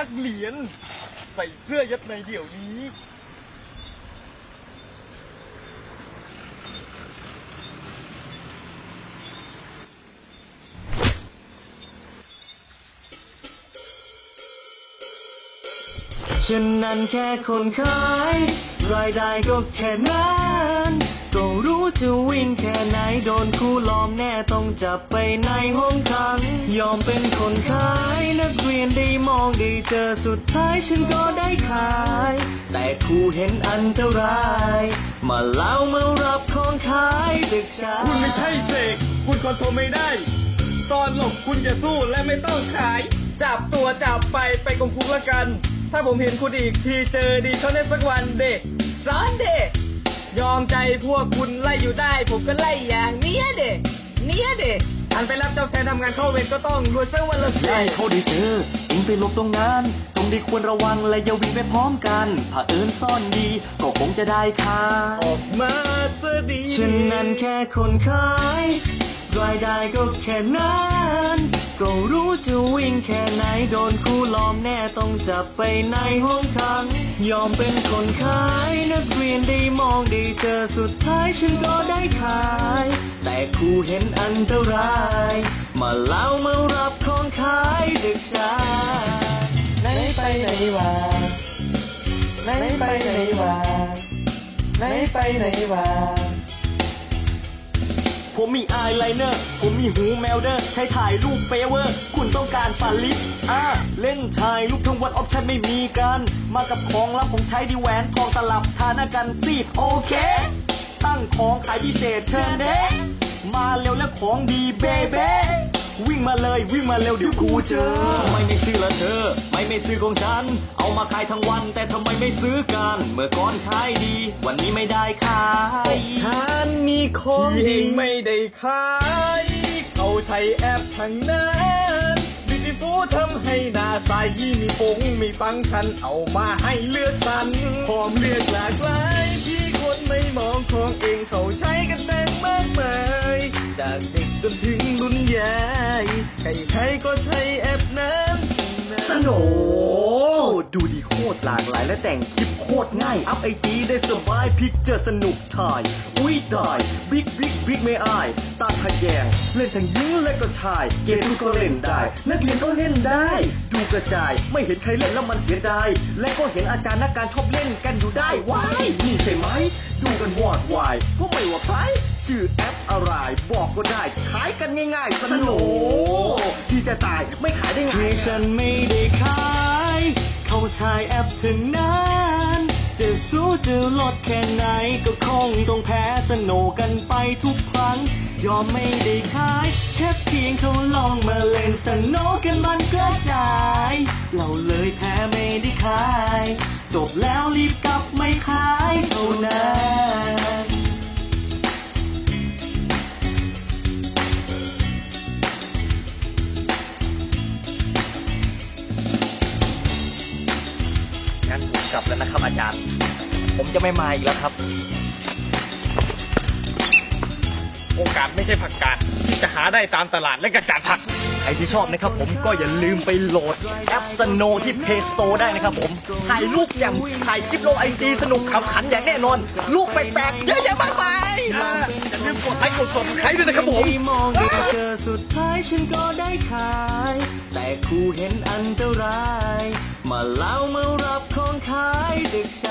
ักเรียน ใส่เสื้อยัดในเดี๋ยวนี้ ฉันนั้นแค่คนขาย รายได้ก็แค่นั้น จะวิ่งแค่ไหนโดนครูล้อมแน่ต้องจับไปในห้องขัง ยอมเป็นคนขายนักเรียนได้มองได้เจอสุดท้ายฉันก็ได้ขาย แต่ครูเห็นอันตราย มาเล่ามารับของขายเด็กชายคุณไม่ใช่เสกคุณคอนโทรลไม่ได้ ตอนหลบคุณจะสู้และไม่ต้องขาย จับตัวจับไปไปกงคุกละกัน ถ้าผมเห็นคุณอีกทีเจอดีเท่านั้นสักวันเด็กสอนเด็ก ยอมใจพวกคุณไล่อยู่ได้ ผมก็ไล่อย่างเนี้ยเด็กเนี้ยเด็กอันไปรับเจ้าแทนทำงานเข้าเวรก็ต้องรวยสักวันละสิไล่เขาได้เจอเองไปหลบตรงนั้น ตรงที่ควรระวังและอย่าวิ่งไปพร้อมกันถ้าเอิญซ่อนดี ก็คงจะได้ค่าออกมาซะดีฉันนั้นแค่คนขายรายได้ก็แค่นั้น ก็รู้จะวิ่งแค่ไหนโดนครูล้อมแน่ต้องจับไปในห้องขัง ยอมเป็นคนขายนักเรียนได้มองได้เจอสุดท้ายฉันก็ได้ขาย แต่ครูเห็นอันตราย มาเล่ามารับของขายเด็กชายไหนไปไหนวะไหนไปไหนวะไหนไปไหนวะ ผมมีอายไลเนอร์ ผมมีหูแมวเดอร์ ใช้ถ่ายรูปเฟเวอร์ คุณต้องการปาลิปอ่าเล่นถ่ายรูปทั้งวันออปชั่นไม่มีกัน มากับของลับผมใช้ดีแหวนทองตลับทาหน้ากันซีดโอเค ตั้งของขายพิเศษเชิญเด้มาเร็วและของดีเบเบ้วิ่งมาเลยวิ่งมาเร็วเดี๋ยวกูเจอ ไม่ไม่ซื้อ ม่ไม่ซื้อของฉัน เอามาขายทั้งวัน แต่ทำไมไม่ซื้อกัน เมื่อก่อนขายดี วันนี้ไม่ได้ขายฉันมีของที่เองไม่ได้ขายเขาใช้แอปทางนั้นบิวตี้ฟูทำให้หน้าใสมีฟงมีฟังก์ชันเอามาให้เลือกสรรพร้อมเลือกหลากหลายที่คนไม่มองของเองเขาใช้กันแบ่งมากมายจากเด็กจนถึงรุ่นใหญ่ใครๆก็ใช้แอปนั้น ทั้งสโนดูดีโคตรหลากหลายและแต่งคลิปโคตรง่าย อัพไอจีได้สบายพิกเจอสนุกถ่าย อุ้ยตายบิ๊กบิ๊กบิ๊กไม่อายตาทะแยง เล่นทั้งหญิงและก็ชาย เกมก็เล่นได้ นักเรียนก็เล่นได้ ดูกระจายไม่เห็นใครเล่นแล้วมันเสียดายและก็เห็นอาจารย์นักการชอบเล่นกันอยู่ได้ว้ายนี่ใช่ไหม ดูกันวอดวายก็ไม่ว่าใครชื่อแอปอะไรบอกก็ได้ขายกันง่ายๆ สนุกที่จะตายไม่ขายได้ไงคือฉันไม่ได้ ขายแอปถึงนั้นจะสู้จะลดแค่ไหนก็คงต้องแพ้สโนกันไปทุกครั้ง ยอมไม่ได้ขายแค่เพียงเขาลองมาเล่นสโนกันมันกระจาย เราเลยแพ้ไม่ได้ขาย จบแล้วรีบกลับไม่ขายเท่านั้น ลับแล้วนะครับ อาจารย์ ผมจะไม่มาอีกแล้วครับ โอกาสไม่ใช่ผักกาดที่จะหาได้ตามตลาดและกระจาดผัก ใครที่ชอบนะครับผมก็อย่าลืมไปโหลดแอปสโนที่ Play Store ได้นะครับผม ถ่ายรูปอย่างถ่ายคลิปลงไอจีสนุกขำขันอย่างแน่นอน รูปแปลกๆเยอะแยะมากมายอย่าลืมกดไลค์กดซับสไครต์ด้วยนะครับผมมองได้เจอสุดท้ายฉันก็ได้ขาย แต่ครูเห็นอันตราย มาเล่ามารับของข addiction.